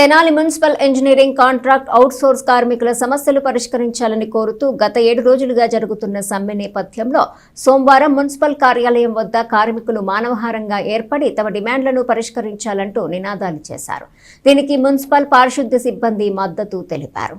Tenali municipal engineering contract outsource కార్మికుల సమస్యలు పరిష్కరించాలని కోరుతూ గత ఏడు రోజులుగా జరుగుతున్న సమ్మె నేపథ్యంలో సోమవారం మున్సిపల్ కార్యాలయం వద్ద కార్మికులు మానవహారంగా ఏర్పడి తమ డిమాండ్లను పరిష్కరించాలంటూ నినాదాలు చేశారు. దీనికి మున్సిపల్ పారిశుద్ధ్య సిబ్బంది మద్దతు తెలిపారు.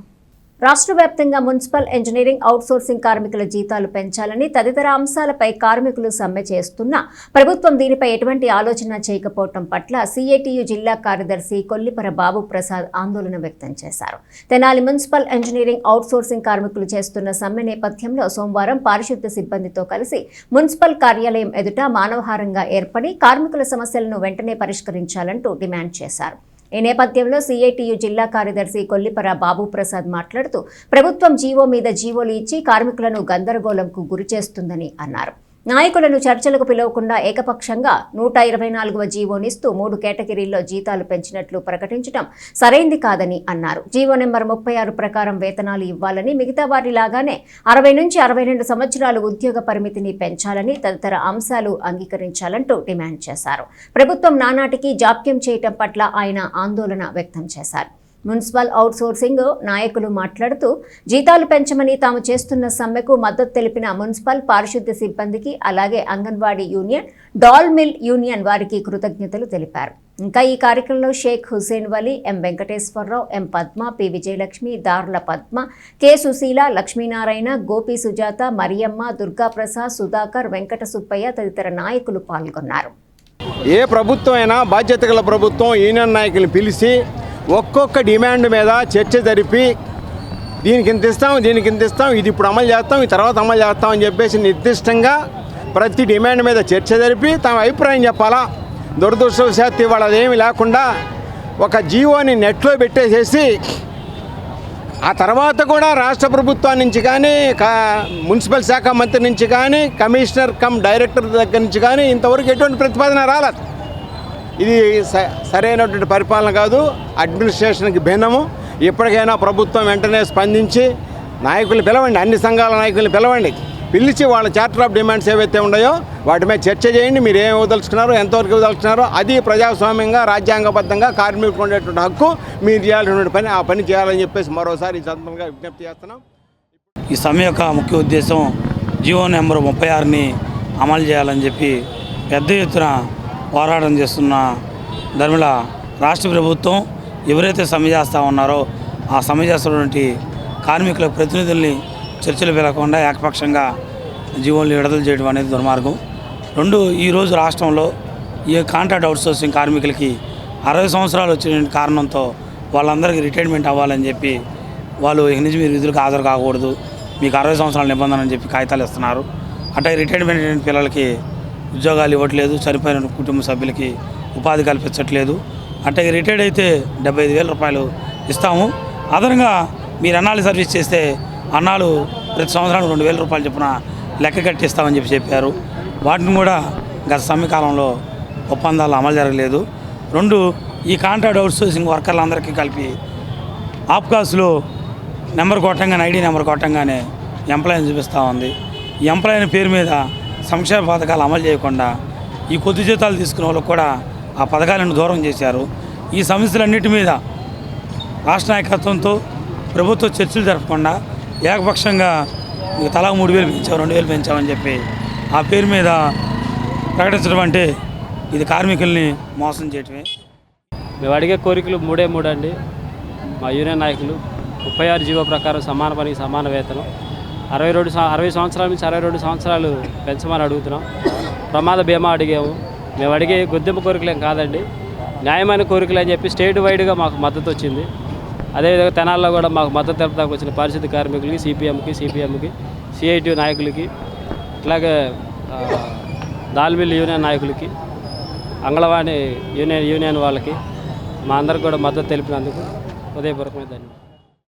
రాష్ట్ర వ్యాప్తంగా మున్సిపల్ ఇంజనీరింగ్ అవుట్సోర్సింగ్ కార్మికుల జీతాలు పెంచాలని తదితర అంశాలపై కార్మికులు సమ్మె చేస్తున్నా ప్రభుత్వం దీనిపై ఎటువంటి ఆలోచన చేయకపోవటం పట్ల సిఐటియు జిల్లా కార్యదర్శి కొల్లిపర బాబు ప్రసాద్ ఆందోళన వ్యక్తం చేశారు. తెనాలి మున్సిపల్ ఇంజనీరింగ్ అవుట్సోర్సింగ్ కార్మికులు చేస్తున్న సమ్మె నేపథ్యంలో సోమవారం పారిశుద్ధ్య సిబ్బందితో కలిసి మున్సిపల్ కార్యాలయం ఎదుట మానవహారంగా ఏర్పడి కార్మికుల సమస్యలను వెంటనే పరిష్కరించాలంటూ డిమాండ్ చేశారు. ఈ నేపథ్యంలో సిఐటియు జిల్లా కార్యదర్శి కొల్లిపర బాబు ప్రసాద్ మాట్లాడుతూ ప్రభుత్వం జీవో మీద జీవోలు ఇచ్చి కార్మికులను గందరగోళంకు గురి చేస్తుందని అన్నారు. నాయకులను చర్చలకు పిలవకుండా ఏకపక్షంగా నూట ఇరవై నాలుగవ జీవోనిస్తూ మూడు కేటగిరీల్లో జీతాలు పెంచినట్లు ప్రకటించడం సరైంది కాదని అన్నారు. జీవో నెంబర్ ముప్పై ఆరు ప్రకారం వేతనాలు ఇవ్వాలని మిగతా వారిలాగానే అరవై నుంచి అరవై రెండు సంవత్సరాలు ఉద్యోగ పరిమితిని పెంచాలని తదితర అంశాలు అంగీకరించాలంటూ డిమాండ్ చేశారు. ప్రభుత్వం నానాటికి జాప్యం చేయటం పట్ల ఆయన ఆందోళన వ్యక్తం చేశారు. మున్సిపల్ అవుట్సోర్సింగ్ నాయకులు మాట్లాడుతూ జీతాలు పెంచమని తాము చేస్తున్న సమ్మెకు మద్దతు తెలిపిన మున్సిపల్ పారిశుద్ధ్య సిబ్బందికి అలాగే anganwadi union dal mill union వారికి కృతజ్ఞతలు తెలిపారు. ఇంకా ఈ కార్యక్రమంలో Sheikh Hussain Vali M Venkateswara Rao M Padma P Vijayalakshmi దారుల పద్మ కె సుశీల లక్ష్మీనారాయణ గోపి సుజాత మరియమ్మ దుర్గాప్రసాద్ సుధాకర్ వెంకట సుబ్బయ్య తదితర నాయకులు పాల్గొన్నారు. ఏ ప్రభుత్వం అయినా బాధ్యత గల ప్రభుత్వం యూనియన్ నాయకులను పిలిచి ఒక్కొక్క డిమాండ్ మీద చర్చ జరిపి దీనికి ఇంత ఇస్తాం దీనికి ఇంత ఇస్తాం ఇది ఇప్పుడు అమలు చేస్తాం ఈ తర్వాత అమలు చేస్తాం అని చెప్పేసి నిర్దిష్టంగా ప్రతి డిమాండ్ మీద చర్చ జరిపి తమ అభిప్రాయం చెప్పాలా? దురదృష్టవశాత్తు ఇవాళ అదేమి లేకుండా ఒక జీవోని నెట్లో పెట్టేసేసి ఆ తర్వాత కూడా రాష్ట్ర ప్రభుత్వం నుంచి కానీ మున్సిపల్ శాఖ మంత్రి నుంచి కానీ కమిషనర్ కమ్ డైరెక్టర్ దగ్గర నుంచి కానీ ఇంతవరకు ఎటువంటి ప్రతిపాదన రాలేదు. ఇది స- సరైనటువంటి పరిపాలన కాదు అడ్మినిస్ట్రేషన్కి భిన్నము. ఇప్పటికైనా ప్రభుత్వం వెంటనే స్పందించి నాయకులు పిలవండి అన్ని సంఘాల నాయకులు పిలవండి. పిలిచి వాళ్ళ చార్టర్ ఆఫ్ డిమాండ్స్ ఏవైతే ఉన్నాయో వాటి మీద చర్చ చేయండి మీరు ఏం ఇవ్వదలుచుకున్నారో ఎంతవరకు ఇవ్వదలుచుకున్నారో అది ప్రజాస్వామ్యంగా రాజ్యాంగబద్ధంగా కార్మికులకు ఉండేటువంటి హక్కు మీరు చేయాల్సినటువంటి పని ఆ పని చేయాలని చెప్పేసి మరోసారి ఈ సందర్భంగా విజ్ఞప్తి చేస్తున్నాం. ఈ సమ్మె యొక్క ముఖ్య ఉద్దేశం జియో నెంబర్ ముప్పై ఆరుని అమలు చేయాలని చెప్పి పెద్ద ఎత్తున పోరాటం చేస్తున్న ధర్మిల రాష్ట్ర ప్రభుత్వం ఎవరైతే సమ్మె చేస్తూ ఉన్నారో ఆ సమ్మె చేస్తున్నటువంటి కార్మికుల ప్రతినిధుల్ని చర్చలు పిలవకుండా ఏకపక్షంగా జీవోలు విడుదల చేయడం అనేది దుర్మార్గం. రెండు ఈరోజు రాష్ట్రంలో ఈ కాంట్రాక్ట్ అవుట్సోర్సింగ్ కార్మికులకి అరవై సంవత్సరాలు వచ్చిన కారణంతో వాళ్ళందరికీ రిటైర్మెంట్ అవ్వాలని చెప్పి వాళ్ళు ఇక నుంచి మీరు విధులకు హాజరు కాకూడదు. మీకు అరవై సంవత్సరాల నిబంధన అని చెప్పి కాగితాలు ఇస్తున్నారు. అట్టే రిటైర్మెంట్ అయిన పిల్లలకి ఉద్యోగాలు ఇవ్వట్లేదు చనిపోయిన కుటుంబ సభ్యులకి ఉపాధి కల్పించట్లేదు. అంటే రిటైర్డ్ అయితే డెబ్బై ఐదు వేల రూపాయలు ఇస్తాము. అదనంగా మీరు అన్నాళ్ళు సర్వీస్ చేస్తే అన్నాలు ప్రతి సంవత్సరానికి రెండు వేల రూపాయలు చొప్పున లెక్క కట్టిస్తామని చెప్పి చెప్పారు. వాటిని కూడా గత సమయకాలంలో ఒప్పందాలు అమలు జరగలేదు. రెండు ఈ కాంట్రాక్ట్ అవుట్సోర్సింగ్ వర్కర్లందరికీ కలిపి ఆప్కాస్లో నెంబర్ కొట్టంగానే ఐడి నెంబర్ కొట్టంగానే ఎంప్లాయీని చూపిస్తూ ఉంది. ఈ ఎంప్లాయీని పేరు మీద సంక్షేమ పథకాలు అమలు చేయకుండా ఈ కొద్ది జీతాలు తీసుకునే వాళ్ళకు కూడా ఆ పథకాలను దూరం చేశారు. ఈ సమస్యలన్నిటి మీద రాష్ట్ర నాయకత్వంతో ప్రభుత్వ చర్చలు జరపకుండా ఏకపక్షంగా మీకు తలా మూడు వేలు పెంచాం రెండు వేలు పెంచామని చెప్పి ఆ పేరు మీద ప్రకటించడం అంటే ఇది కార్మికుల్ని మోసం చేయటమే. మేము అడిగే కోరికలు మూడే మూడు అండి మా యూనియన్ నాయకులు ముప్పై ఆరు జీవో ప్రకారం సమాన పనికి సమాన వేతనం. అరవై రెండు అరవై సంవత్సరాల నుంచి అరవై రెండు సంవత్సరాలు పెంచమని అడుగుతున్నాం. ప్రమాద బీమా అడిగాము. మేము అడిగే గుర్తింపు కోరికలేం కాదండి. న్యాయమైన కోరికలు అని చెప్పి స్టేట్ వైడ్గా మాకు మద్దతు వచ్చింది అదేవిధంగా తెనాల్లో కూడా మాకు మద్దతు తెలపడానికి వచ్చిన పరిస్థితి కార్మికులకి సిపిఎంకి సిపిఎంకి సిఐటి నాయకులకి ఇట్లాగే దాల్మిల్ యూనియన్ నాయకులకి అంగళవాణి యూనియన్ యూనియన్ వాళ్ళకి మా అందరికి కూడా మద్దతు తెలిపినందుకు హృదయపూర్వకమైన ధన్యవాదాలు.